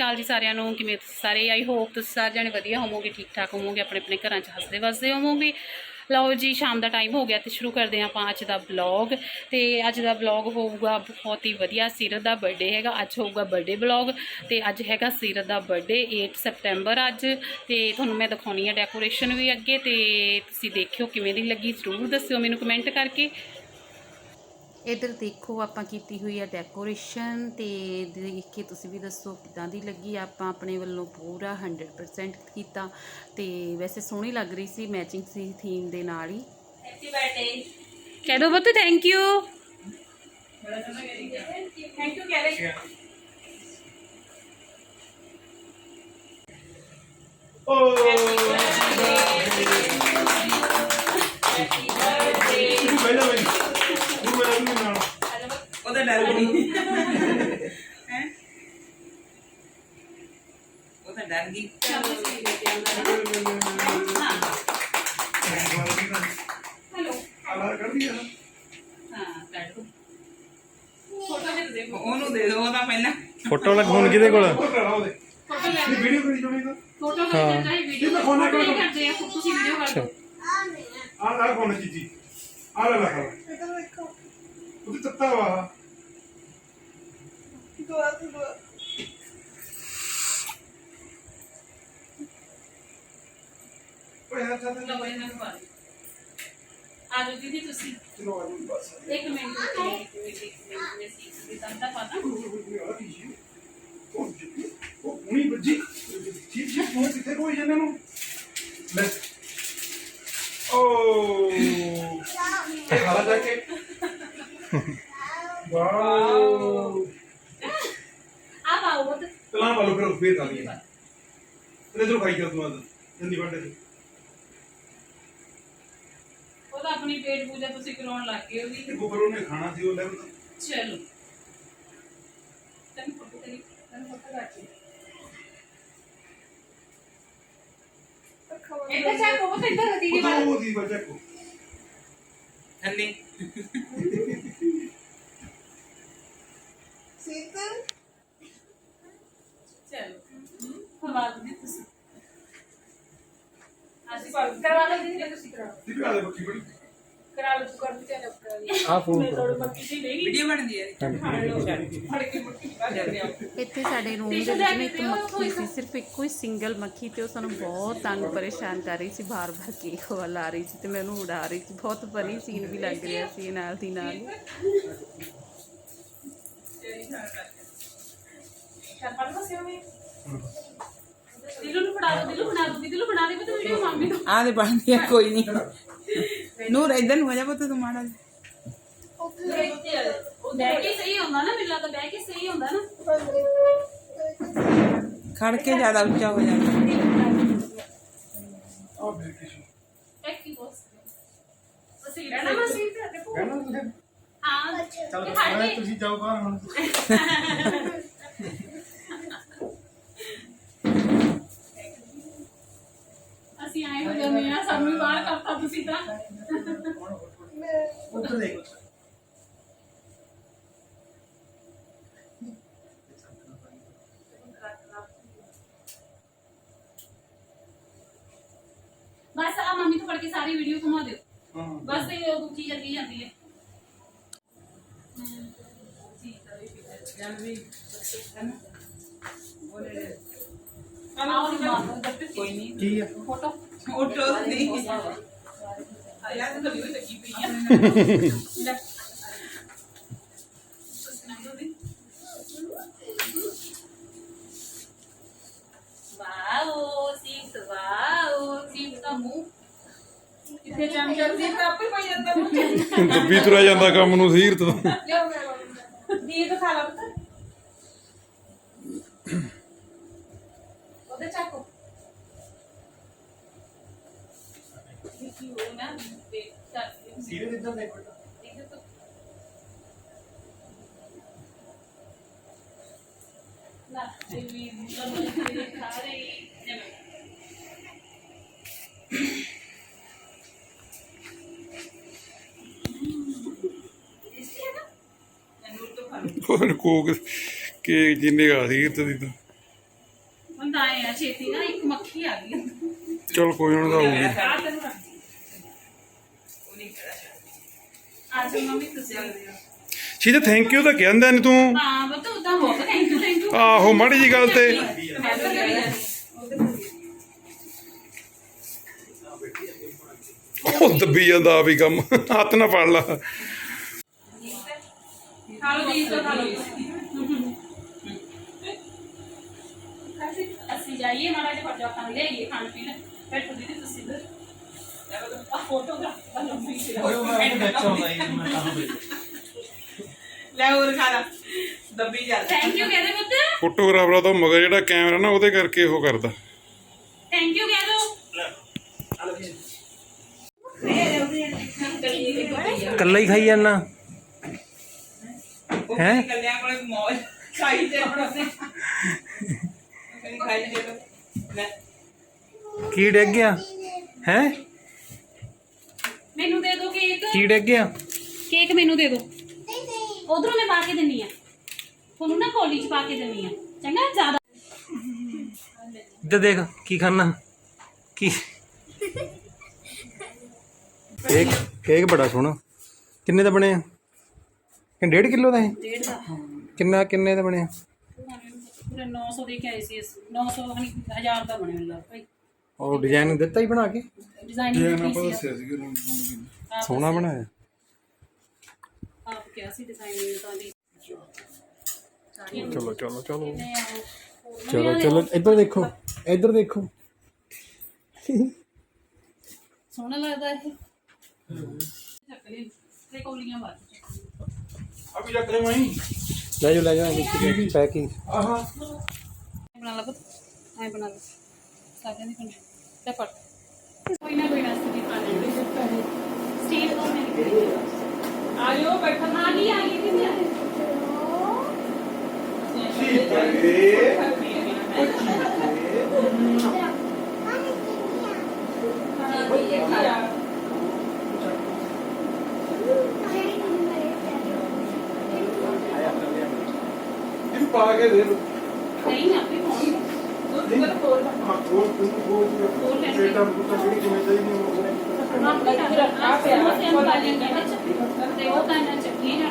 ਅਕਾਲ ਜੀ ਸਾਰਿਆਂ ਨੂੰ, ਕਿਵੇਂ ਤੁਸੀਂ ਸਾਰੇ? ਆਈ ਹੋਪ ਤੁਸੀਂ ਸਾਰੇ ਜਣੇ ਵਧੀਆ ਹੋਵੋਗੇ ਠੀਕ ਠਾਕ ਹੋਵੋਗੇ, ਆਪਣੇ ਆਪਣੇ ਘਰਾਂ 'ਚ ਹੱਸਦੇ ਵੱਸਦੇ ਹੋਵੋਗੇ। ਲਓ ਜੀ, ਸ਼ਾਮ ਦਾ ਟਾਈਮ ਹੋ ਗਿਆ ਤੇ ਸ਼ੁਰੂ ਕਰਦੇ ਹਾਂ ਆਪਾਂ ਅੱਜ ਦਾ ਬਲੌਗ ਤੇ ਅੱਜ ਦਾ ਬਲੌਗ ਹੋਊਗਾ ਬਹੁਤ ਹੀ ਵਧੀਆ, ਸੀਰਤ ਦਾ ਬਰਥਡੇ ਹੈਗਾ। ਅੱਜ ਹੋਊਗਾ ਬਰਥਡੇ ਬਲੌਗ ਤੇ ਅੱਜ ਹੈਗਾ ਸੀਰਤ ਦਾ ਬਰਥਡੇ 8 ਸਪਟੈਂਬਰ ਅੱਜ। ਤੇ ਤੁਹਾਨੂੰ ਮੈਂ ਦਿਖਾਉਣੀ ਹੈ ਡੈਕੋਰੇਸ਼ਨ ਵੀ ਅੱਗੇ ਤੇ ਤੁਸੀਂ ਦੇਖਿਓ ਕਿਵੇਂ ਦੀ ਲੱਗੀ, ਜ਼ਰੂਰ ਦੱਸਿਓ ਮੈਨੂੰ ਕਮੈਂਟ ਕਰਕੇ। ਇਧਰ ਦੇਖੋ ਆਪਾਂ ਕੀਤੀ ਹੋਈ ਹੈ ਡੈਕੋਰੇਸ਼ਨ ਤੇ ਦੇਖ ਕੇ ਤੁਸੀਂ ਵੀ ਦੱਸੋ ਕਿਦਾਂ ਦੀ ਲੱਗੀ। ਆਪਾਂ ਆਪਣੇ ਵੱਲੋਂ ਪੂਰਾ 100% ਕੀਤਾ ਤੇ ਵੈਸੇ ਸੋਹਣੀ ਲੱਗ ਰਹੀ ਸੀ ਮੈਚਿੰਗ ਸੀ ਥੀਮ ਦੇ ਨਾਲ ਹੀ। ਹੈਪੀ ਬਰਥਡੇ ਕਹਿ ਦੋ ਬੱਤ ਥੈਂਕ ਯੂ ਥੈਂਕ ਯੂ ਕਹਿ ਰਹੇ ਉਹਦਾ ਡਰ ਗਈ ਹੈ? ਉਹਦਾ ਡਰ ਗਈ। ਹੈਲੋ। ਆਲਾ ਕਰ ਦਿਆ ਹਾਂ ਬੈਠ ਫੋਟੋ ਵੀ ਦੇਖੋ। ਉਹਨੂੰ ਦੇ ਦੋ ਉਹਦਾ ਪਹਿਲਾਂ। ਫੋਟੋ ਲੱਗ ਹੁਣ ਕਿਹਦੇ ਕੋਲ ਉਹ ਕਰਾ ਫੋਟੋ ਲੈ ਇਹ ਵੀਡੀਓ ਕਰੀ ਜਾਣੀ ਤਾਂ। ਫੋਟੋ ਲੈ ਚਾਹੇ ਵੀਡੀਓ। ਤਾਂ ਫੋਨ ਨਾਲ ਕਰੋ। ਕਰਦੇ ਆ ਤੁਸੀਂ ਵੀਡੀਓ ਕਰ ਦਿਓ ਆ ਲਾ ਕੋਣ ਚੀਜੀ ਆ ਲੈ ਲਾ ਲਓ ਇਹਨਾਂ ਦੀਦੀ ਤੁਸੀਂ। ਚਲੋ ਆ ਜੀ ਬਸ ਇੱਕ ਮਿੰਟ ਇੱਕ ਮਿੰਟ ਇੱਕ ਮਿੰਟ, ਮੈਂ ਸੀ ਵੀ ਤਾਂ ਤਾਂ ਪਤਾ। ਉਹ ਹੁਣੀ ਬੱਜੀ ਚੀਪ ਚੀਪ ਫੋਨ ਕਿੱਥੇ ਕੋਈ ਜਨਾਂ ਨੂੰ ਲੈ ਓ ਇਹ ਹਾਲਾ ਜਾ ਕੇ ਵਾਓ ਆ ਪਾਓ ਤਲਾ ਬਾਲੋ ਫਿਰ ਫੇਰ ਕਰ ਲਈ ਤੇ ਇਧਰੋਂ ਖਾਈ ਕਰ ਤੂੰ ਅੱਜ ਜੰਦੀ ਵੰਡੇ ਉਹ ਤਾਂ ਆਪਣੀ ਪੇਟ ਪੂਜਾ ਤੁਸੀਂ ਕਰਾਉਣ ਲੱਗ ਗਏ ਉਹਦੀ ਤੇ ਗੋਬਰ ਉਹਨੇ ਖਾਣਾ ਸੀ ਉਹ ਲੈ ਬਤਾ ਚਲੋ। ਤੈਨੂੰ ਫੋਟੋ ਕਰੀ ਤੈਨੂੰ ਫੋਟੋ ਕਾਟੀ ਇੱਧਰ ਜਾ ਕੋ ਉਹ ਇੱਧਰ ਦੀਦੀ ਵਾਲਾ। ਉਹ ਦੀ ਵਜ੍ਹਾ ਕੋ ਥੱਲੇ ਚਲੋ। ਹਵਾ ਦੇ ਤੁਸੀਂ। ਅਸੀਂ ਕਰਵਾ ਲਓ ਦੀਦੀ ਤੁਸੀਂ ਕਰਾ ਲਓ ਦੀ ਪਿਆਲੇ ਬੱਕੀ ਬੜੀ। ਕਰਾ ਲਓ ਤੂੰ ਕਰ ਵੀ। ਚੱਲ ਕਰਾ। ਲਈ। ਆ ਫੋਨ ਮੈਂ ਥੋੜੀ ਮੱਕੀ ਸੀ ਨਹੀਂ ਵੀਡੀਓ ਬਣਦੀ ਹੈ ਫੜ ਕੇ ਮੱਕੀ ਬਾਹਰ ਜਾਂਦੇ ਆ। ਇੱਥੇ ਸਾਡੇ ਰੂਮ ਦੇ ਵਿੱਚ ਨਾ ਇੱਕ ਮੱਖੀ ਸੀ ਸਿਰਫ ਇੱਕੋ ਹੀ ਸਿੰਗਲ ਮੱਖੀ ਤੇ ਉਹ ਸਾਨੂੰ ਬਹੁਤ ਤੰਗ ਪਰੇਸ਼ਾਨ ਕਰ ਰਹੀ ਸੀ ਬਾਰ-ਬਾਰ ਕੇਕ ਵਾਲਾ ਆ ਰਹੀ ਸੀ ਤੇ ਮੈਂ ਉਹਨੂੰ ਉਡਾ ਰਹੀ ਸੀ। ਬਹੁਤ ਫਨੀ ਸੀਨ ਵੀ ਲੱਗ ਰਿਹਾ ਸੀ ਨਾਲ ਦੀ ਨਾਲ। ਹੀ। ਕਰ ਪੜ ਬਸ ਹੋਵੇ ਦਿਲੂ ਨੂੰ ਫੜਾ ਦੋ ਦਿਲੂ ਬਣਾ ਦੋ ਦਿਲੂ ਬਣਾ ਦੇ ਮੈਂ ਤਾਂ ਵੀਡੀਓ ਮੰਮੀ ਨੂੰ ਆਹ ਦੇ ਬਣਦੀ ਹੈ ਕੋਈ ਨਹੀਂ। ਨੂਰ ਇਧਰ ਨੂੰ ਜਾ ਪੁੱਤ ਤੂੰ ਮਾੜਾ ਜਿਹਾ। ਉਹ ਬਹਿ ਕੇ ਸਹੀ ਹੁੰਦਾ ਨਾ ਮਿਲਾ ਤਾਂ ਬਹਿ ਕੇ ਸਹੀ ਹੁੰਦਾ ਨਾ। ਖੜ ਕੇ ਜ਼ਿਆਦਾ ਉੱਚਾ ਹੋ ਜਾਂਦਾ ਆ ਮੇਰੇ ਕਿਸ਼ੂ ਇੱਕ ਹੀ ਬੋਸ ਅਸੀਂ ਰਹਿਣਾ ਮਸੀਂ ਤੇ ਦੇਖੋ। ਤੁਸੀਂ? ਹਾਂ। ਚੱਲ ਤੁਸੀਂ ਜਾਓ ਬਾਹਰ ਹੁਣ। ਆਏ ਹੋ ਜਾਂਦੇ ਆ ਸਾਨੂੰ ਵੀ ਬਾਹਰ ਕਰਤਾ ਤੁਸੀਂ ਤਾਂ। ਉੱਧਰ ਦੇਖੋ। ਬਸ ਆ ਮੰਮੀ ਤੋਂ ਫੜ ਕੇ ਸਾਰੀ ਵੀਡੀਓ ਘੁਮਾ ਦਿਓ। ਹਾਂ। ਬਸ ਇਹ ਦੂਜੀ ਚੱਲੀ ਜਾਂਦੀ ਹੈ। ਕੋਈ ਨਹੀਂ ਕੀ ਆ? ਫੋਟੋ। ਤਾਂ ਵੀ ਲੱਗੀ ਪਈ ਆ ਲੈ ਸੁਣਾਓ ਦੀ ਵਾਓ ਸੀਟ ਵਾਓ ਸੀਟ ਦਾ ਮੂੰਹ ਕਿੱਥੇ ਚਮ ਚਲਦੀ ਤਾਂ ਆਪੇ ਪਈ ਜਾਂਦਾ ਮੂੰਹ ਦੱਬੀ ਤੁਰਿਆ ਜਾਂਦਾ ਕੰਮ ਨੂੰ ਸੀਰ ਤੋਂ ਲਿਓ ਮੈਂ ਦੀ ਤਾਂ ਖਾ ਲਾ ਪੁੱਤ ਚੱਲ ਸੀਰੇ ਇੱਧਰ ਦੇਖੋ ਇੱਧਰ ਤੋਂ ਨਾ ਇਹ ਵੀ ਮਤਲਬ ਸਾਰੇ ਜਿਵੇਂ ਹੋਰ ਕੋਕ ਕੇ ਜਿੰਨੇ ਤੋਂ ਦੀ ਤਾਂ। ਆਏ ਆ ਛੇਤੀ ਨਾ ਇੱਕ ਮੱਖੀ ਆ ਗਈ। ਚਲ ਕੋਈ ਨਾ ਹੋਊਗੀ ਤੁਸੀਂ ਸੀਧੇ ਥੈਂਕ ਯੂ ਤਾਂ ਕਹਿੰਦਾ ਨਹੀਂ ਤੂੰ। ਹਾਂ ਬਤ ਉਦਾਂ ਹੋ ਥੈਂਕ ਯੂ ਥੈਂਕ ਯੂ ਆਹੋ ਮਾੜੀ ਜੀ ਗੱਲ ਤੇ। ਉਹ ਦੱਬੀ ਜਾਂਦਾ ਆ ਵੀ ਕੰਮ। ਹੱਥ ਨਾ ਫੜ ਲਾ। ਖਾ ਲਓ ਜੀ ਅਸੀਂ ਜਾਈਏ ਮਾੜਾ ਜਿਹਾ ਖਰਚਾ ਖਾਣ ਲਈਏ ਖਾਣ ਪੀਣ। ਦੀਦੀ ਤੁਸੀਂ ਲੈ ਹੋਰ ਖਾ ਲਾ। ਦੱਬੀ ਜਾ। ਥੈਂਕ ਯੂ ਕਹਦੇ ਪੁੱਤ। ਫੋਟੋਗ੍ਰਾਫਰ ਦਾ ਮਗਰ ਜਿਹੜਾ ਕੈਮਰਾ ਨਾ ਉਹਦੇ ਕਰਕੇ ਉਹ ਕਰਦਾ। ਥੈਂਕ ਯੂ ਕਹਿ ਦੋ। ਕੱਲਾ ਹੀ ਖਾਈ ਜਾਂਦਾ। ਹੈ? ਕੱਲਿਆਂ ਕੋਲੇ ਮੌਜ ਖਾਈ ਤੇ ਆਪਣਾ ਖਾਈ ਦੇ ਲੈ। ਕੀ ਡਿੱਗ ਗਿਆ? ਹੈ? ਮੈਨੂੰ ਦੇ ਦਿਓ ਕੇਕ। ਕੀ ਡਿੱਗ ਗਿਆ? ਕੇਕ ਮੈਨੂੰ ਦੇ ਦਿਓ ਉਧਰੋਂ ਮੈਂ ਪਾ ਕੇ ਦਿੰਨੀ ਆ। ਤੁਹਾਨੂੰ ਨਾ ਕੋਲੀ ਚ ਪਾ ਕੇ ਦਿੰਨੀ ਆ। ਚੰਗਾ ਜ਼ਿਆਦਾ। ਇੱਧਰ ਦੇਖ ਕੀ ਖਾਣਾ ਕੀ? ਕੇਕ ਕੇਕ ਬੜਾ ਸੋਹਣਾ। ਕਿੰਨੇ ਦਾ ਬਣਿਆ? ਇਹ 1.5 ਕਿਲੋ ਦਾ ਹੈ ਡੇਢ ਦਾ। ਕਿੰਨਾ ਕਿੰਨੇ ਦਾ ਬਣਿਆ? ਪੂਰੇ 900 ਦੇ ਕੇ ਆਏ ਸੀ ਅਸੀਂ। 900 ਹਣੀ 1000 ਦਾ ਬਣਿਆ ਮਿਲਦਾ ਭਾਈ। ਉਹ ਡਿਜ਼ਾਈਨ ਦਿੱਤਾ ਹੀ ਬਣਾ ਕੇ? ਡਿਜ਼ਾਈਨ ਆਪਾਂ ਦੱਸਿਆ ਸੀ ਸੋਹਣਾ ਬਣਾਇਆ। ਆਪ ਕਿਹਾ ਸੀ ਡਿਜ਼ਾਈਨ ਤਾਂ ਦੀ ਚਲੋ ਚਲੋ ਚਲੋ। ਤੇ ਚਲੋ ਚਲੋ ਇੱਧਰ ਦੇਖੋ ਇੱਧਰ ਦੇਖੋ। ਸੋਹਣਾ ਲੱਗਦਾ ਇਹ। ਚੱਕ ਲਈ ਤੇ ਕੌਲੀਆਂ ਬਾਅਦ ਅਭੀ ਰੱਖ ਲੈ ਮਾਈ। ਲੈ ਜਾਓ ਲੈ ਜਾਓ ਪੈਕਿੰਗ। ਆਹਾ। ਬਣਾ ਲਾ ਪੁੱਤ। ਐ ਬਣਾ ਲਾ। ਸਾਰਿਆਂ ਦੀ ਬਣਾ। ਤੇ ਫੜ ਕੋਈ ਨਾ ਕੋਈ ਨਾ ਸਤੀ ਪਾ ਲੈਂਦੇ ਸਟੀਲ ਤੋਂ ਨਹੀਂ ਕਰੀ ਆਇਓ ਬੈਠਾ ਨਾ ਗਈ ਆ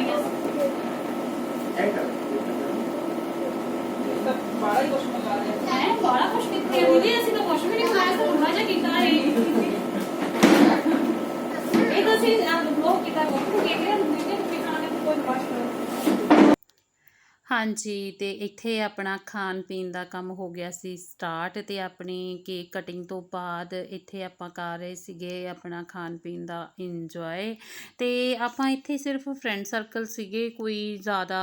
ਹਾਂਜੀ, ਤੇ ਇੱਥੇ ਆਪਣਾ ਖਾਣ ਪੀਣ ਦਾ ਕੰਮ ਹੋ ਗਿਆ ਸੀ ਸਟਾਰਟ ਤੇ ਆਪਣੀ ਕੇਕ ਕਟਿੰਗ ਤੋਂ ਬਾਅਦ ਇੱਥੇ ਆਪਾਂ ਕਰ ਰਹੇ ਸੀਗੇ ਆਪਣਾ ਖਾਣ ਪੀਣ ਦਾ ਇੰਜੋਏ ਤੇ ਆਪਾਂ ਇੱਥੇ ਸਿਰਫ ਫਰੈਂਡ ਸਰਕਲ ਸੀਗੇ, ਕੋਈ ਜ਼ਿਆਦਾ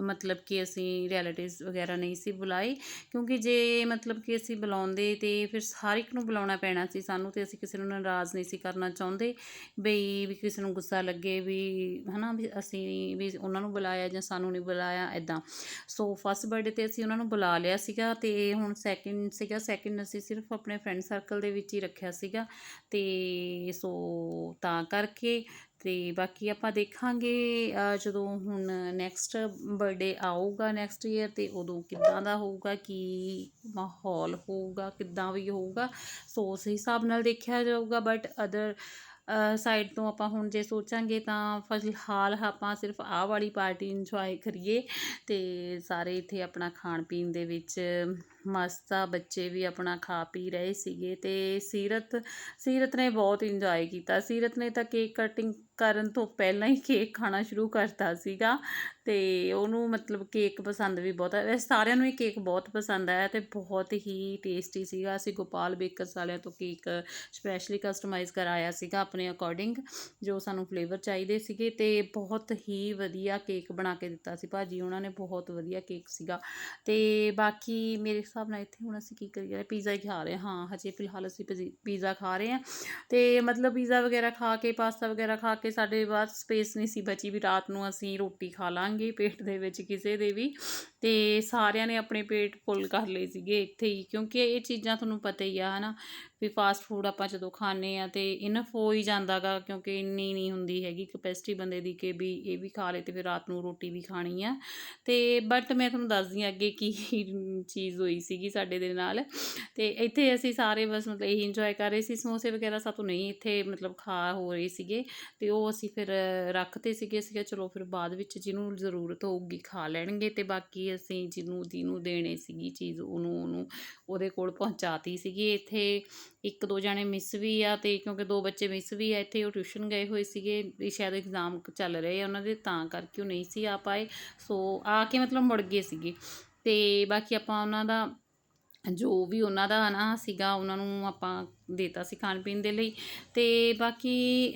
ਮਤਲਬ ਕਿ ਅਸੀਂ ਰਿਲੇਟਿਵਸ ਵਗੈਰਾ ਨਹੀਂ ਸੀ ਬੁਲਾਏ, ਕਿਉਂਕਿ ਜੇ ਮਤਲਬ ਕਿ ਅਸੀਂ ਬੁਲਾਉਂਦੇ ਤੇ ਫਿਰ ਹਰ ਇੱਕ ਨੂੰ ਬੁਲਾਉਣਾ ਪੈਣਾ ਸੀ ਸਾਨੂੰ ਤੇ ਅਸੀਂ ਕਿਸੇ ਨੂੰ ਨਾਰਾਜ਼ ਨਹੀਂ ਸੀ ਕਰਨਾ ਚਾਹੁੰਦੇ ਬਈ ਵੀ ਕਿਸੇ ਨੂੰ ਗੁੱਸਾ ਲੱਗੇ ਵੀ ਹਨਾ ਵੀ ਅਸੀਂ ਵੀ ਉਹਨਾਂ ਨੂੰ ਬੁਲਾਇਆ ਜਾਂ ਸਾਨੂੰ ਨਹੀਂ ਬੁਲਾਇਆ ਇਦਾਂ ਸੋ ਫਸਟ ਬਰਥਡੇ ਤੇ ਅਸੀਂ ਉਹਨਾਂ ਨੂੰ ਬੁਲਾ ਲਿਆ ਸੀਗਾ ਤੇ ਹੁਣ ਸੈਕਿੰਡ ਸੀਗਾ ਸੈਕਿੰਡ ਅਸੀਂ ਸਿਰਫ ਆਪਣੇ ਫਰੈਂਡ ਸਰਕਲ ਦੇ ਵਿੱਚ ਹੀ ਰੱਖਿਆ ਸੀਗਾ ਤੇ ਸੋ ਤਾਂ ਕਰਕੇ ਤੇ ਬਾਕੀ ਆਪਾਂ ਦੇਖਾਂਗੇ ਜਦੋਂ ਹੁਣ ਨੈਕਸਟ ਬਰਥਡੇ ਆਊਗਾ ਨੈਕਸਟ ਈਅਰ ਤੇ ਉਦੋਂ ਕਿੱਦਾਂ ਦਾ ਹੋਊਗਾ, ਕੀ ਮਾਹੌਲ ਹੋਊਗਾ, ਕਿੱਦਾਂ ਵੀ ਹੋਊਗਾ, ਸੋ ਉਸ ਹਿਸਾਬ ਨਾਲ ਦੇਖਿਆ ਜਾਊਗਾ ਬਟ ਅਦਰ ਸਾਈਡ ਤੋਂ ਆਪਾਂ ਹੁਣ ਜੇ ਸੋਚਾਂਗੇ ਤਾਂ ਫਿਲਹਾਲ ਆਪਾਂ ਸਿਰਫ ਆਹ ਵਾਲੀ ਪਾਰਟੀ ਇੰਜੋਏ ਕਰੀਏ ਅਤੇ ਸਾਰੇ ਇੱਥੇ ਆਪਣਾ ਖਾਣ ਪੀਣ ਦੇ ਵਿੱਚ ਮਸਤ ਆ, ਬੱਚੇ ਵੀ ਆਪਣਾ ਖਾ ਪੀ ਰਹੇ ਸੀਗੇ ਅਤੇ ਸੀਰਤ ਸੀਰਤ ਨੇ ਬਹੁਤ ਇੰਜੋਏ ਕੀਤਾ। ਸੀਰਤ ਨੇ ਤਾਂ ਕੇਕ ਕਟਿੰਗ ਕਰਨ ਤੋਂ ਪਹਿਲਾਂ ਹੀ ਕੇਕ ਖਾਣਾ ਸ਼ੁਰੂ ਕਰਤਾ ਸੀਗਾ ਤੇ ਉਹਨੂੰ ਮਤਲਬ ਕੇਕ ਪਸੰਦ ਵੀ ਬਹੁਤ ਹੈ ਵੈਸੇ ਸਾਰਿਆਂ ਨੂੰ ਇਹ ਕੇਕ ਬਹੁਤ ਪਸੰਦ ਆਇਆ ਤੇ ਬਹੁਤ ਹੀ ਟੇਸਟੀ ਸੀਗਾ। ਅਸੀਂ ਗੋਪਾਲ ਬੇਕਰਸ ਵਾਲਿਆਂ ਤੋਂ ਕੇਕ ਸਪੈਸ਼ਲੀ ਕਸਟਮਾਈਜ਼ ਕਰਾਇਆ ਸੀਗਾ ਆਪਣੇ ਅਕੋਰਡਿੰਗ ਜੋ ਸਾਨੂੰ ਫਲੇਵਰ ਚਾਹੀਦੇ ਸੀਗੇ ਤੇ ਬਹੁਤ ਹੀ ਵਧੀਆ ਕੇਕ ਬਣਾ ਕੇ ਦਿੱਤਾ ਸੀ ਭਾਜੀ। ਉਹਨਾਂ ਨੇ ਬਹੁਤ ਵਧੀਆ ਕੇਕ ਸੀਗਾ। ਤੇ ਬਾਕੀ ਮੇਰੇ ਹਿਸਾਬ ਨਾਲ ਇੱਥੇ ਹੁਣ ਅਸੀਂ ਕੀ ਕਰੀਏ? ਪੀਜ਼ਾ ਹੀ ਖਾ ਰਹੇ ਹਾਂ। ਹਜੇ ਫਿਲਹਾਲ ਅਸੀਂ ਪੀਜ਼ਾ ਖਾ ਰਹੇ ਹਾਂ। ਤੇ ਮਤਲਬ ਪੀਜ਼ਾ ਵਗੈਰਾ ਖਾ ਕੇ, ਪਾਸਤਾ ਵਗੈਰਾ ਖਾ ਕੇ ਸਾਡੇ ਬਾਅਦ ਸਪੇਸ ਨਹੀਂ ਸੀ ਬਚੀ ਵੀ ਰਾਤ ਨੂੰ ਅਸੀਂ ਰੋਟੀ ਖਾ ਲਾਂਗੇ ਪੇਟ ਦੇ ਵਿੱਚ ਕਿਸੇ ਦੇ ਵੀ। ਤੇ ਸਾਰਿਆਂ ਨੇ ਆਪਣੇ ਪੇਟ ਫੁੱਲ ਕਰ ਲਏ ਸੀਗੇ ਇੱਥੇ ਹੀ, ਕਿਉਂਕਿ ਇਹ ਚੀਜ਼ਾਂ ਤੁਹਾਨੂੰ ਪਤਾ ਹੀ ਆ, ਹਨਾ। ਵੀ ਫਾਸਟ ਫੂਡ ਆਪਾਂ ਜਦੋਂ ਖਾਂਦੇ ਆ ਤੇ ਇਨਫ ਹੋ ਹੀ ਜਾਂਦਾਗਾ ਕਿਉਂਕਿ ਇੰਨੀ ਨਹੀਂ ਹੁੰਦੀ ਹੈਗੀ ਕਪੈਸਿਟੀ ਬੰਦੇ ਦੀ ਕਿ ਵੀ ਇਹ ਵੀ ਖਾ ਲੇ ਤੇ ਫਿਰ ਰਾਤ ਨੂੰ ਰੋਟੀ ਵੀ ਖਾਣੀ ਆ। ਤੇ ਬਟ ਮੈਂ ਤੁਹਾਨੂੰ ਦੱਸਦੀ ਹਾਂ ਅੱਗੇ ਕੀ ਚੀਜ਼ ਹੋਈ ਸੀਗੀ ਸਾਡੇ ਦੇ ਨਾਲ। ਤੇ ਇੱਥੇ ਅਸੀਂ ਸਾਰੇ ਬਸ ਮਤਲਬ ਇਹੀ ਇੰਜੋਏ ਕਰ ਰਹੇ ਸੀ। ਸਮੋਸੇ ਵਗੈਰਾ ਸਾਤੋਂ ਨਹੀਂ ਇੱਥੇ ਮਤਲਬ ਖਾ ਹੋ ਰਹੇ ਸੀਗੇ ਤੇ ਉਹ ਅਸੀਂ ਫਿਰ ਰੱਖਤੇ ਸੀਗੇ। ਸੀਗਾ ਚਲੋ ਫਿਰ ਬਾਅਦ ਵਿੱਚ ਜਿਹਨੂੰ ਜ਼ਰੂਰਤ ਹੋਊਗੀ ਖਾ ਲੈਣਗੇ ਤੇ ਬਾਕੀ ਅਸੀਂ ਜਿਹਨੂੰ ਜਿਹਨੂੰ ਦੇਣੇ ਸੀਗੀ ਚੀਜ਼ ਉਹਨੂੰ ਉਹਨੂੰ ਉਹਦੇ ਕੋਲ ਪਹੁੰਚਾਤੀ ਸੀਗੀ। ਇੱਥੇ ਇੱਕ ਦੋ ਜਾਣੇ ਮਿਸ ਵੀ ਆ ਤੇ ਕਿਉਂਕਿ ਦੋ ਬੱਚੇ ਮਿਸ ਵੀ ਆ, ਇੱਥੇ ਉਹ ਟਿਊਸ਼ਨ ਗਏ ਹੋਏ ਸੀਗੇ, ਵੀ ਸ਼ਾਇਦ ਐਗਜ਼ਾਮ ਚੱਲ ਰਹੇ ਆ ਉਹਨਾਂ ਦੇ, ਤਾਂ ਕਰਕੇ ਉਹ ਨਹੀਂ ਸੀ ਆ ਪਾਏ। ਸੋ ਆ ਕੇ ਮਤਲਬ ਮੁੜ ਗਏ ਸੀਗੇ। ਤੇ ਬਾਕੀ ਆਪਾਂ ਉਹਨਾਂ ਦਾ, ਜੋ ਵੀ ਉਹਨਾਂ ਦਾ ਨਾ ਸੀਗਾ, ਉਹਨਾਂ ਨੂੰ ਆਪਾਂ ਦੇਤਾ ਸੀ ਖਾਣ ਪੀਣ ਦੇ ਲਈ। ਤੇ ਬਾਕੀ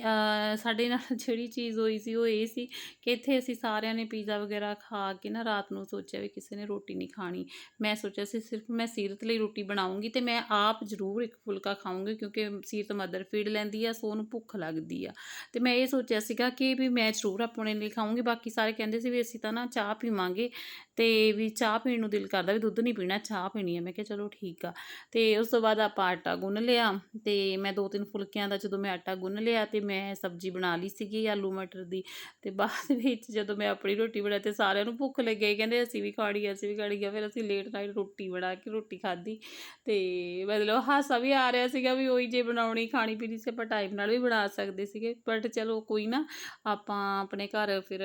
ਸਾਡੇ ਨਾਲ ਜਿਹੜੀ ਚੀਜ਼ ਹੋਈ ਸੀ, ਉਹ ਇਹ ਸੀ ਕਿ ਇੱਥੇ ਅਸੀਂ ਸਾਰਿਆਂ ਨੇ ਪੀਜ਼ਾ ਵਗੈਰਾ ਖਾ ਕੇ ਨਾ ਰਾਤ ਨੂੰ ਸੋਚਿਆ ਵੀ ਕਿਸੇ ਨੇ ਰੋਟੀ ਨਹੀਂ ਖਾਣੀ। ਮੈਂ ਸੋਚਿਆ ਸੀ ਸਿਰਫ ਮੈਂ ਸੀਰਤ ਲਈ ਰੋਟੀ ਬਣਾਉਂਗੀ ਤੇ ਮੈਂ ਆਪ ਜ਼ਰੂਰ ਇੱਕ ਫੁਲਕਾ ਖਾਊਂਗੀ ਕਿਉਂਕਿ ਸੀਰਤ ਮਦਰ ਫੀਡ ਲੈਂਦੀ ਆ, ਸੋ ਉਹਨੂੰ ਭੁੱਖ ਲੱਗਦੀ ਆ। ਤੇ ਮੈਂ ਇਹ ਸੋਚਿਆ ਸੀਗਾ ਕਿ ਵੀ ਮੈਂ ਜ਼ਰੂਰ ਆਪਣੇ ਲਈ ਖਾਊਂਗੀ। ਬਾਕੀ ਸਾਰੇ ਕਹਿੰਦੇ ਸੀ ਵੀ ਅਸੀਂ ਤਾਂ ਨਾ ਚਾਹ ਪੀਵਾਂਗੇ ਤੇ ਵੀ ਚਾਹ ਪੀਣ ਨੂੰ ਦਿਲ ਕਰਦਾ ਵੀ ਦੁੱਧ ਨਹੀਂ ਪੀਣਾ, ਚਾਹ ਪੀਣੀ ਹੈ ਮੈਂ ਕਿਹਾ ਚਲੋ ਠੀਕ ਆ। ਤੇ ਉਸ ਤੋਂ ਬਾਅਦ ਆਪਾਂ ਆਟਾ ਗੁੰਨ ਲਿਆ। ਤੇ ਮੈਂ ਦੋ ਤਿੰਨ ਫੁਲਕਿਆਂ ਦਾ ਜਦੋਂ ਮੈਂ ਆਟਾ ਗੁੰਨ ਲਿਆ ਤੇ ਮੈਂ ਸਬਜ਼ੀ ਬਣਾ ਲਈ ਸੀਗੀ ਆਲੂ ਮਟਰ ਦੀ ਤੇ ਬਾਅਦ ਵਿੱਚ ਜਦੋਂ ਮੈਂ ਆਪਣੀ ਰੋਟੀ ਬਣਾਈ ਤੇ ਸਾਰਿਆਂ ਨੂੰ ਭੁੱਖ ਲੱਗੇ ਕਹਿੰਦੇ ਅਸੀਂ ਵੀ ਖਾਣੀ ਆ, ਅਸੀਂ ਵੀ ਖਾਣੀ ਆ ਫਿਰ ਅਸੀਂ ਲੇਟ ਨਾਈਟ ਰੋਟੀ ਬਣਾ ਕੇ ਰੋਟੀ ਖਾਧੀ ਤੇ ਮਤਲਬ ਹਾਸਾ ਵੀ ਆ ਰਿਹਾ ਸੀਗਾ ਵੀ ਉਹੀ ਜੇ ਬਣਾਉਣੀ ਖਾਣੀ ਪੀਣੀ ਸੀ ਆਪਾਂ ਟਾਈਮ ਨਾਲ ਵੀ ਬਣਾ ਸਕਦੇ ਸੀਗੇ ਬਟ ਚਲੋ ਕੋਈ ਨਾ ਆਪਾਂ ਆਪਣੇ ਘਰ ਫਿਰ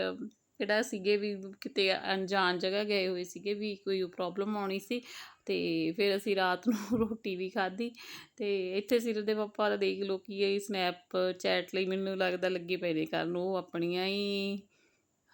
ਕਿਹੜਾ ਸੀਗੇ ਵੀ ਕਿਤੇ ਅਣਜਾਣ ਜਗ੍ਹਾ ਗਏ ਹੋਏ ਸੀਗੇ ਵੀ ਕੋਈ ਪ੍ਰੋਬਲਮ ਆਉਣੀ ਸੀ ਅਤੇ ਫਿਰ ਅਸੀਂ ਰਾਤ ਨੂੰ ਰੋਟੀ ਵੀ ਖਾਧੀ ਅਤੇ ਇੱਥੇ ਸਿਰ ਦੇ ਪਾਪਾ ਤਾਂ ਦੇਖ ਲਓ ਕੀ ਇਹ ਸਨੈਪ ਚੈਟ ਲਈ ਮੈਨੂੰ ਲੱਗਦਾ ਲੱਗੇ ਪਏ ਨੇ ਕਰਨ ਉਹ ਆਪਣੀਆਂ ਹੀ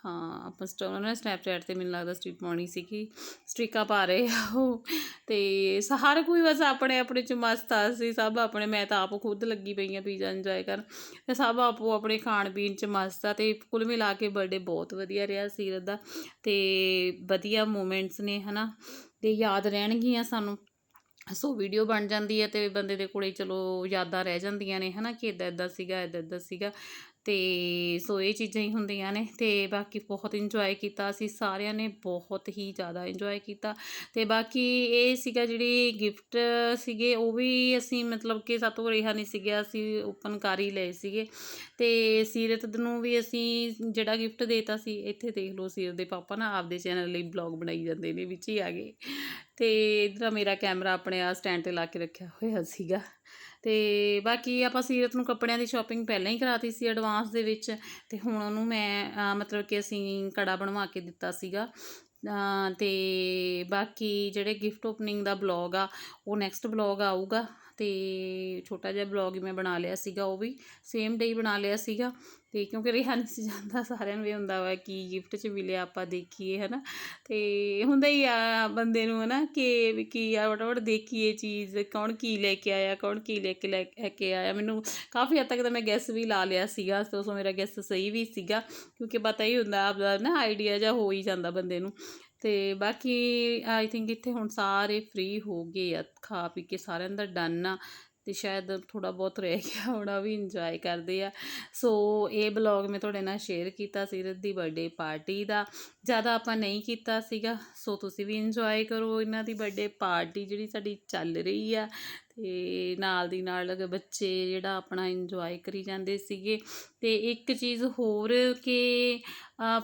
ਹਾਂ, ਆਪਾਂ ਸਟ ਉਹਨਾਂ ਨੇ ਸਨੈਪਚੈਟ ਤੇ ਮੈਨੂੰ ਲੱਗਦਾ ਸਟ੍ਰੀਕ ਪਾਉਣੀ ਸੀਗੀ। ਸਟ੍ਰੀਕਾਂ ਪਾ ਰਹੇ ਆ ਉਹ। ਤੇ ਸ- ਹਰ ਕੋਈ ਬਸ ਆਪਣੇ ਆਪਣੇ ਚ ਮਸਤ ਆ ਸੀ। ਸਭ ਆਪਣੇ, ਮੈਂ ਤਾਂ ਆਪ ਖੁਦ ਲੱਗੀ ਪਈ ਆ ਪੀਜ਼ਾ ਇੰਜੋਏ ਕਰਨ। ਤੇ ਸਭ ਆਪੋ ਆਪਣੇ ਖਾਣ ਪੀਣ ਚ ਮਸਤ ਆ। ਤੇ ਕੁੱਲ ਮਿਲਾ ਕੇ ਬਰਥਡੇ ਬਹੁਤ ਵਧੀਆ ਰਿਹਾ ਸੀਰਤ ਦਾ। ਤੇ ਵਧੀਆ ਮੂਮੈਂਟਸ ਨੇ, ਹਨਾ। ਤੇ ਯਾਦ ਰਹਿਣਗੀਆਂ ਸਾਨੂੰ। ਸੋ ਵੀਡੀਓ ਬਣ ਜਾਂਦੀ ਹੈ ਤੇ ਬੰਦੇ ਦੇ ਕੋਲੇ ਚਲੋ ਯਾਦਾਂ ਰਹਿ ਜਾਂਦੀਆਂ ਨੇ, ਹਨਾ, ਕਿ ਇਦਾਂ ਇਦਾਂ ਸੀਗਾ ਇਦਾਂ ਇਦਾਂ ਸੀਗਾ। ਤੇ ਸੋ ਇਹ ਚੀਜ਼ਾਂ ਹੀ ਹੁੰਦੀਆਂ ਨੇ ਤੇ ਬਾਕੀ ਬਹੁਤ ਇੰਜੋਏ ਕੀਤਾ ਅਸੀਂ ਸਾਰਿਆਂ ਨੇ, ਬਹੁਤ ਹੀ ਜ਼ਿਆਦਾ ਇੰਜੋਏ ਕੀਤਾ ਤੇ ਬਾਕੀ ਇਹ ਸੀਗਾ ਜਿਹੜੀ ਗਿਫਟ ਸੀਗੇ, ਉਹ ਵੀ ਅਸੀਂ ਮਤਲਬ ਕਿ ਸਾਤੋਂ ਰਿਹਾ ਨਹੀਂ ਸੀਗਾ, ਅਸੀਂ ਓਪਨ ਕਰ ਹੀ ਲਏ ਸੀਗੇ ਤੇ ਸੀਰਤ ਨੂੰ ਵੀ ਅਸੀਂ ਜਿਹੜਾ ਗਿਫਟ ਦੇਤਾ ਸੀ, ਇੱਥੇ ਦੇਖ ਲਓ ਸੀਰਤ ਦੇ ਪਾਪਾ ਨਾ ਆਪਦੇ ਚੈਨਲ ਲਈ ਬਲੌਗ ਬਣਾਈ ਜਾਂਦੇ ਨੇ ਵਿੱਚ ਹੀ ਆ ਗਏ ਤੇ ਇਧਰ ਮੇਰਾ ਕੈਮਰਾ ਆਪਣੇ ਆ ਸਟੈਂਡ ਤੇ ਲਾ ਕੇ ਰੱਖਿਆ ਹੋਇਆ ਸੀਗਾ। ਤੇ ਬਾਕੀ ਆਪਾਂ ਸੀਰਤ ਨੂੰ ਕੱਪੜਿਆਂ ਦੀ ਸ਼ਾਪਿੰਗ ਪਹਿਲਾਂ ਹੀ ਕਰਾਤੀ ਸੀ ਐਡਵਾਂਸ ਦੇ ਵਿੱਚ ਤੇ ਹੁਣ ਉਹਨੂੰ ਮੈਂ ਮਤਲਬ ਕਿ ਅਸੀਂ ਕੜਾ ਬਣਵਾ ਕੇ ਦਿੱਤਾ ਸੀਗਾ। ਅਹ, ਤੇ ਬਾਕੀ ਜਿਹੜੇ ਗਿਫਟ ਓਪਨਿੰਗ ਦਾ ਬਲੌਗ ਆ ਉਹ ਨੈਕਸਟ ਬਲੌਗ ਆਊਗਾ। ਤੇ ਛੋਟਾ ਜਿਹਾ ਬਲੌਗ ਮੈਂ ਬਣਾ ਲਿਆ ਸੀਗਾ ਉਹ ਵੀ ਸੇਮ ਡੇ ਬਣਾ ਲਿਆ ਸੀਗਾ। ਤੇ ਕਿਉਂਕਿ ਰਿਹਾ ਨਹੀਂ ਸੀ ਜਾਂਦਾ, ਸਾਰਿਆਂ ਨੂੰ ਇਹ ਹੁੰਦਾ ਵਾ ਕਿ ਗਿਫਟ 'ਚ ਮਿਲਿਆ ਆਪਾਂ ਦੇਖੀਏ, ਹਨਾ। ਤੇ ਹੁੰਦਾ ਹੀ ਆ ਬੰਦੇ ਨੂੰ, ਹਨਾ, ਕਿ ਵੀ ਕੀ ਆ ਵਟਾਵਟ ਦੇਖੀਏ ਚੀਜ਼, ਕੌਣ ਕੀ ਲੈ ਕੇ ਆਇਆ, ਕੌਣ ਕੀ ਲੈ ਕੇ ਲੈ ਕੇ ਆਇਆ। ਮੈਨੂੰ ਕਾਫੀ ਹੱਦ ਤੱਕ ਤਾਂ ਮੈਂ ਗੈਸ ਵੀ ਲਾ ਲਿਆ ਸੀਗਾ ਸੋ ਸੋ ਮੇਰਾ ਗੈਸ ਸਹੀ ਵੀ ਸੀਗਾ, ਕਿਉਂਕਿ ਪਤਾ ਹੀ ਹੁੰਦਾ, ਆਪਦਾ ਨਾ ਆਈਡੀਆ ਜਿਹਾ ਹੋ ਹੀ ਜਾਂਦਾ ਬੰਦੇ ਨੂੰ। ਤੇ ਬਾਕੀ ਆਈ ਥਿੰਕ ਇੱਥੇ ਹੁਣ ਸਾਰੇ ਫ੍ਰੀ ਹੋ ਗਏ ਆ, ਖਾ ਪੀ ਕੇ ਸਾਰਿਆਂ ਦਾ ਡਨ ਆ ਤੇ ਸ਼ਾਇਦ ਥੋੜਾ ਬਹੁਤ ਰਹਿ ਗਿਆ ਹੋਣਾ ਵੀ ਇੰਜੋਏ ਕਰਦੇ ਆ। ਸੋ ਇਹ ਬਲੌਗ ਮੈਂ ਤੁਹਾਡੇ ਨਾਲ ਸ਼ੇਅਰ ਕੀਤਾ ਸੀਰਤ ਦੀ ਬਰਥਡੇ ਪਾਰਟੀ ਦਾ। ਜ਼ਿਆਦਾ ਆਪਾਂ ਨਹੀਂ ਕੀਤਾ ਸੀਗਾ, ਸੋ ਤੁਸੀਂ ਵੀ ਇੰਜੋਏ ਕਰੋ ਇਹਨਾਂ ਦੀ ਬਰਥਡੇ ਪਾਰਟੀ ਜਿਹੜੀ ਸਾਡੀ ਚੱਲ ਰਹੀ ਆ, ਤੇ ਨਾਲ ਦੀ ਨਾਲ ਬੱਚੇ ਜਿਹੜਾ ਆਪਣਾ ਇੰਜੋਏ ਕਰੀ ਜਾਂਦੇ ਸੀਗੇ, ਤੇ ਇੱਕ ਚੀਜ਼ ਹੋਰ ਕਿ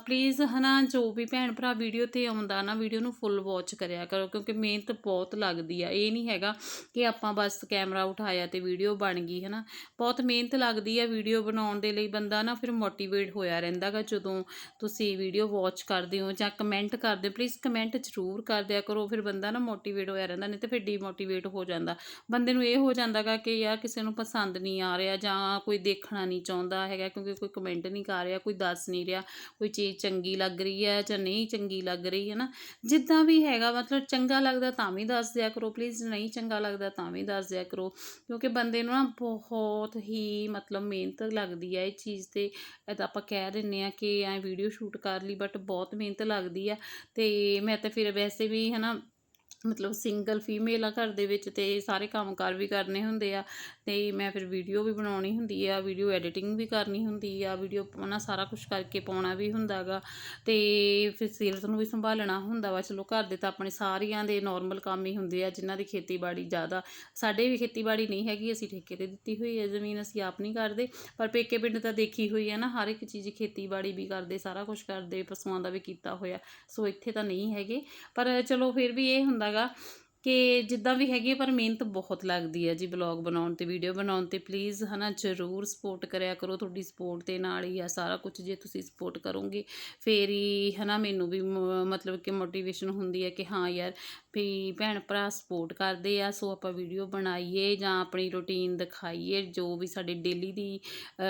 ਪਲੀਜ਼ ਹਨਾ, ਜੋ ਵੀ ਭੈਣ ਭਰਾ ਵੀਡੀਓ ਤੇ ਆਉਂਦਾ ਨਾ ਵੀਡੀਓ ਨੂੰ ਫੁੱਲ ਵਾਚ ਕਰਿਆ ਕਰੋ, ਕਿਉਂਕਿ ਮਿਹਨਤ ਬਹੁਤ ਲੱਗਦੀ ਆ। ਇਹ ਨਹੀਂ ਹੈਗਾ ਕਿ ਆਪਾਂ ਬਸ ਕੈਮਰਾ ਉਠਾਇਆ ਤੇ ਵੀਡੀਓ ਬਣ ਗਈ, ਹਨਾ। ਬਹੁਤ ਮਿਹਨਤ ਲੱਗਦੀ ਆ ਵੀਡੀਓ ਬਣਾਉਣ ਦੇ ਲਈ, ਬੰਦਾ ਨਾ ਫਿਰ ਮੋਟੀਵੇਟ ਹੋਇਆ ਰਹਿੰਦਾਗਾ ਜਦੋਂ ਤੁਸੀਂ ਵੀਡੀਓ ਵਾਚ ਕਰਦੇ ਹੋ ਜਾਂ ਕਮੈਂਟ ਕਰਦੇ ਹੋ ਪਲੀਜ਼ ਕਮੈਂਟ ਜ਼ਰੂਰ ਕਰ ਦਿਆ ਕਰੋ। ਫਿਰ ਬੰਦਾ ਨਾ ਮੋਟੀਵੇਟ ਹੋਇਆ ਰਹਿੰਦਾ, ਨਹੀਂ ਤੇ ਫਿਰ ਡੀਮੋਟੀਵੇਟ ਹੋ ਜਾਂਦਾ। ਬੰਦੇ ਨੂੰ ਇਹ ਹੋ ਜਾਂਦਾਗਾ ਕਿ ਯਾਰ ਕਿਸੇ ਨੂੰ ਪਸੰਦ ਨਹੀਂ ਆ ਰਿਹਾ ਜਾਂ ਕੋਈ ਦੇਖਣਾ ਨਹੀਂ ਚਾਹੁੰਦਾ ਹੈਗਾ, ਕਿਉਂਕਿ ਕੋਈ ਕਮੈਂਟ ਨਹੀਂ ਕਰ ਰਿਹਾ, ਕੋਈ ਦੱਸ ਨਹੀਂ ਰਿਹਾ, ਕੋਈ ਚੀਜ਼ ਚੰਗੀ ਲੱਗ ਰਹੀ ਹੈ ਜਾਂ ਨਹੀਂ ਚੰਗੀ ਲੱਗ ਰਹੀ, ਹੈ ਨਾ? ਜਿੱਦਾਂ ਵੀ ਹੈਗਾ, ਮਤਲਬ ਚੰਗਾ ਲੱਗਦਾ ਤਾਂ ਵੀ ਦੱਸ ਦਿਆ ਕਰੋ ਪਲੀਜ਼ ਨਹੀਂ ਚੰਗਾ ਲੱਗਦਾ ਤਾਂ ਵੀ ਦੱਸ ਦਿਆ ਕਰੋ। ਕਿਉਂਕਿ ਬੰਦੇ ਨੂੰ ਨਾ ਬਹੁਤ ਹੀ ਮਤਲਬ ਮਿਹਨਤ ਲੱਗਦੀ ਹੈ ਇਹ ਚੀਜ਼ ਤੇ। ਆਪਾਂ ਕਹਿ ਦਿੰਨੇ ਆ ਕਿ ਐ ਵੀਡੀਓ ਸ਼ੂਟ ਕਰ ਲਈ ਬਟ ਬਹੁਤ ਮਿਹਨਤ ਲੱਗਦੀ ਆ ਤੇ ਮੈਂ ਤਾਂ ਫਿਰ ਵੈਸੇ ਵੀ ਹਨਾ ਮਤਲਬ ਸਿੰਗਲ ਫੀਮੇਲ ਆ ਘਰ ਦੇ ਵਿੱਚ ਤੇ ਸਾਰੇ ਕੰਮਕਾਰ ਵੀ ਕਰਨੇ ਹੁੰਦੇ ਆ ਤੇ ਮੈਂ ਫਿਰ ਵੀਡੀਓ ਵੀ ਬਣਾਉਣੀ ਹੁੰਦੀ ਆ, ਵੀਡੀਓ ਐਡੀਟਿੰਗ ਵੀ ਕਰਨੀ ਹੁੰਦੀ ਆ, ਵੀਡੀਓ ਪਾਉਣਾ ਸਾਰਾ ਕੁਝ ਕਰਕੇ ਪਾਉਣਾ ਵੀ ਹੁੰਦਾਗਾ ਤੇ ਫਿਰ ਸੀਰਤ ਨੂੰ ਵੀ ਸੰਭਾਲਣਾ ਹੁੰਦਾ ਵਾ, ਚਲੋ ਘਰ ਦੇ ਤਾਂ ਆਪਣੇ ਸਾਰਿਆਂ ਦੇ ਨਾਰਮਲ ਕੰਮ ਹੀ ਹੁੰਦੇ ਆ, ਜਿਨ੍ਹਾਂ ਦੀ ਖੇਤੀਬਾੜੀ ਜ਼ਿਆਦਾ, ਸਾਡੇ ਵੀ ਖੇਤੀਬਾੜੀ ਨਹੀਂ ਹੈਗੀ, ਅਸੀਂ ਠੇਕੇ ਤੇ ਦਿੱਤੀ ਹੋਈ ਹੈ ਜ਼ਮੀਨ, ਅਸੀਂ ਆਪ ਨਹੀਂ ਕਰਦੇ, ਪਰ ਪੇਕੇ ਪਿੰਡ ਤਾਂ ਦੇਖੀ ਹੋਈ ਹੈ ਨਾ, ਹਰ ਇੱਕ ਚੀਜ਼ ਖੇਤੀਬਾੜੀ ਵੀ ਕਰਦੇ, ਸਾਰਾ ਕੁਝ ਕਰਦੇ, ਪਸ਼ੂਆਂ ਦਾ ਵੀ ਕੀਤਾ ਹੋਇਆ, ਸੋ ਇੱਥੇ ਤਾਂ ਨਹੀਂ ਹੈਗੇ, ਪਰ ਚਲੋ ਫਿਰ ਵੀ ਇਹ ਹੁੰਦਾ ਹੁੰਦਾਗਾ ਕਿ ਜਿੱਦਾਂ ਵੀ ਹੈਗੀ ਹੈ, ਪਰ ਮਿਹਨਤ ਬਹੁਤ ਲੱਗਦੀ ਹੈ ਜੀ ਬਲੌਗ ਬਣਾਉਣ ਤੇ ਵੀਡੀਓ ਬਣਾਉਣ ਤੇ ਪਲੀਜ਼ ਹਨਾ ਜ਼ਰੂਰ ਸਪੋਰਟ ਕਰਿਆ ਕਰੋ ਤੁਹਾਡੀ ਸਪੋਰਟ ਦੇ ਨਾਲ ਹੀ ਆ ਸਾਰਾ ਕੁਝ ਜੇ ਤੁਸੀਂ ਸਪੋਰਟ ਕਰੋਗੇ ਫੇਰ ਹੀ ਹਨਾ ਮੈਨੂੰ ਵੀ ਮਤਲਬ ਕਿ ਮੋਟੀਵੇਸ਼ਨ ਹੁੰਦੀ ਹੈ ਕਿ ਹਾਂ ਯਾਰ ਵੀ ਭੈਣ ਭਰਾ ਸਪੋਰਟ ਕਰਦੇ ਆ, ਸੋ ਆਪਾਂ ਵੀਡੀਓ ਬਣਾਈਏ ਜਾਂ ਆਪਣੀ ਰੁਟੀਨ ਦਿਖਾਈਏ, ਜੋ ਵੀ ਸਾਡੇ ਡੇਲੀ ਦੀ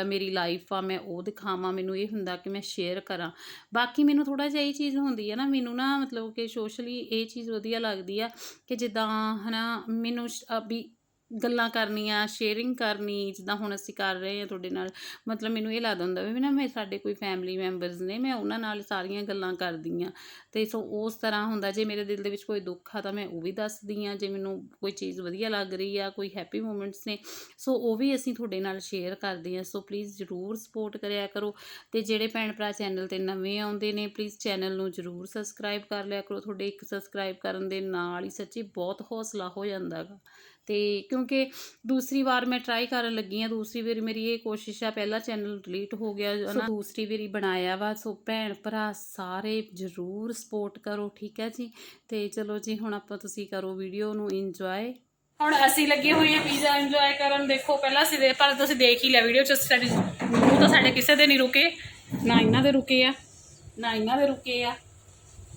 ਮੇਰੀ ਲਾਈਫ ਆ, ਮੈਂ ਉਹ ਦਿਖਾਵਾਂ, ਮੈਨੂੰ ਇਹ ਹੁੰਦਾ ਕਿ ਮੈਂ ਸ਼ੇਅਰ ਕਰਾਂ। ਬਾਕੀ ਮੈਨੂੰ ਥੋੜਾ ਜਿਹਾ ਇਹ ਚੀਜ਼ ਹੁੰਦੀ ਹੈ ਨਾ, ਮੈਨੂੰ ਨਾ ਮਤਲਬ ਕਿ ਸੋਸ਼ਲੀ ਇਹ ਚੀਜ਼ ਵਧੀਆ ਲੱਗਦੀ ਆ ਕਿ ਜਿੱਦਾਂ ਹਨਾ, ਮੈਨੂੰ ਸ਼- ਅ ਵੀ ਗੱਲਾਂ ਕਰਨੀਆਂ ਸ਼ੇਅਰਿੰਗ ਕਰਨੀ, ਜਿੱਦਾਂ ਹੁਣ ਅਸੀਂ ਕਰ ਰਹੇ ਹਾਂ ਤੁਹਾਡੇ ਨਾਲ, ਮਤਲਬ ਮੈਨੂੰ ਇਹ ਲੱਗਦਾ ਹੁੰਦਾ ਵੀ ਨਾ ਮੈਂ ਸਾਡੇ ਕੋਈ ਫੈਮਿਲੀ ਮੈਂਬਰਸ ਨੇ, ਮੈਂ ਉਹਨਾਂ ਨਾਲ ਸਾਰੀਆਂ ਗੱਲਾਂ ਕਰਦੀ ਹਾਂ। ਤੇ ਸੋ ਉਸ ਤਰ੍ਹਾਂ ਹੁੰਦਾ, ਜੇ ਮੇਰੇ ਦਿਲ ਦੇ ਵਿੱਚ ਕੋਈ ਦੁੱਖ ਆ ਤਾਂ ਮੈਂ ਉਹ ਵੀ ਦੱਸਦੀ ਹਾਂ, ਜੇ ਮੈਨੂੰ ਕੋਈ ਚੀਜ਼ ਵਧੀਆ ਲੱਗ ਰਹੀ ਆ, ਕੋਈ ਹੈਪੀ ਮੂਮੈਂਟਸ ਨੇ, ਸੋ ਉਹ ਵੀ ਅਸੀਂ ਤੁਹਾਡੇ ਨਾਲ ਸ਼ੇਅਰ ਕਰਦੇ ਹਾਂ। ਸੋ ਪਲੀਜ਼ ਜਰੂਰ ਸਪੋਰਟ ਕਰਿਆ ਕਰੋ ਤੇ ਜਿਹੜੇ ਭੈਣ ਭਰਾ ਚੈਨਲ ਤੇ ਨਵੇਂ ਆਉਂਦੇ ਨੇ ਪਲੀਜ਼ ਚੈਨਲ ਨੂੰ ਜਰੂਰ ਸਬਸਕ੍ਰਾਈਬ ਕਰ ਲਿਆ ਕਰੋ। ਤੁਹਾਡੇ ਇੱਕ ਸਬਸਕ੍ਰਾਈਬ ਕਰਨ ਦੇ ਨਾਲ ਹੀ ਸੱਚੀ ਬਹੁਤ ਹੌਸਲਾ ਹੋ ਜਾਂਦਾ ਗਾ। ਤੇ ਕਿਉਂਕਿ ਦੂਸਰੀ ਵਾਰ ਮੈਂ ਟਰਾਈ ਕਰਨ ਲੱਗੀ ਆ ਦੂਸਰੀ ਵਾਰੀ ਮੇਰੀ ਇਹ ਕੋਸ਼ਿਸ਼ ਆ ਪਹਿਲਾ ਚੈਨਲ ਡਿਲੀਟ ਹੋ ਗਿਆ ਸੋ ਦੂਸਰੀ ਵਾਰੀ ਬਣਾਇਆ ਵਾ ਸੋ ਭੈਣ ਭਰਾ ਸਾਰੇ ਜਰੂਰ ਸਪੋਰਟ ਕਰੋ ਠੀਕ ਹੈ ਜੀ? ਤੇ ਚਲੋ ਜੀ ਹੁਣ ਆਪਾਂ ਤੁਸੀਂ ਕਰੋ ਵੀਡੀਓ ਨੂੰ ਇੰਜੋਏ ਹੁਣ ਅਸੀਂ ਲੱਗੇ ਹੋਏ ਆ ਪੀਜ਼ਾ ਇੰਜੋਏ ਕਰਨ। ਦੇਖੋ ਪਹਿਲਾਂ ਅਸੀਂ ਦੇ ਪਰ ਤੁਸੀਂ ਦੇਖ ਹੀ ਲਿਆ ਵੀਡੀਓ ਚ ਸਾਡੀ ਮੂੰਹ ਤਾਂ ਸਾਡੇ ਕਿਸੇ ਦੇ ਨਹੀਂ ਰੁਕੇ। ਨਾ ਇਹਨਾਂ ਦੇ ਰੁਕੇ ਆ ਨਾ ਇਹਨਾਂ ਦੇ ਰੁਕੇ ਆ।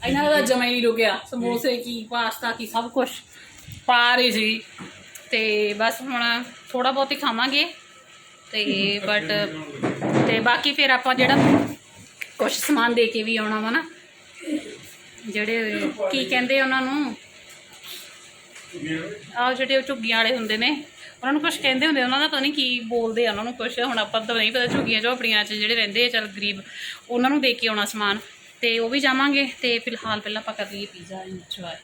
ਇਹਨਾਂ ਦਾ ਜਮਾ ਹੀ ਨਹੀਂ ਰੁਕਿਆ। ਸਮੋਸੇ ਕੀ ਪਾਸਤਾ ਕੀ ਸਭ ਕੁਝ ਪਾ ਰਹੀ ਸੀ। ਤੇ ਬਸ ਹੁਣ ਥੋੜਾ ਬਹੁਤ ਹੀ ਖਾਵਾਂਗੇ। ਤੇ ਬਟ ਤੇ ਬਾਕੀ ਫਿਰ ਆਪਾਂ ਜਿਹੜਾ ਕੁਝ ਸਮਾਨ ਦੇ ਕੇ ਵੀ ਆਉਣਾ ਵਾ ਨਾ, ਜਿਹੜੇ ਕੀ ਕਹਿੰਦੇ ਉਹਨਾਂ ਨੂੰ, ਆਹ ਜਿਹੜੇ ਉਹ ਝੁੱਗੀਆਂ ਵਾਲੇ ਹੁੰਦੇ ਨੇ, ਉਹਨਾਂ ਨੂੰ ਕੁਝ ਕਹਿੰਦੇ ਹੁੰਦੇ, ਉਹਨਾਂ ਦਾ ਪਤਾ ਨਹੀਂ ਕੀ ਬੋਲਦੇ ਆ ਉਹਨਾਂ ਨੂੰ ਕੁਝ ਹੁਣ ਆਪਾਂ ਤਾਂ ਨਹੀਂ ਪਤਾ ਝੁੱਗੀਆਂ ਝੋਪੜੀਆਂ 'ਚ ਜਿਹੜੇ ਰਹਿੰਦੇ ਆ ਚਲ ਗਰੀਬ, ਉਹਨਾਂ ਨੂੰ ਦੇ ਕੇ ਆਉਣਾ ਸਮਾਨ, ਤੇ ਉਹ ਵੀ ਜਾਵਾਂਗੇ, ਤੇ ਫਿਲਹਾਲ ਪਹਿਲਾਂ ਆਪਾਂ ਕਰ ਲਈਏ ਪੀਜ਼ਾ ਇੰਜੋਏ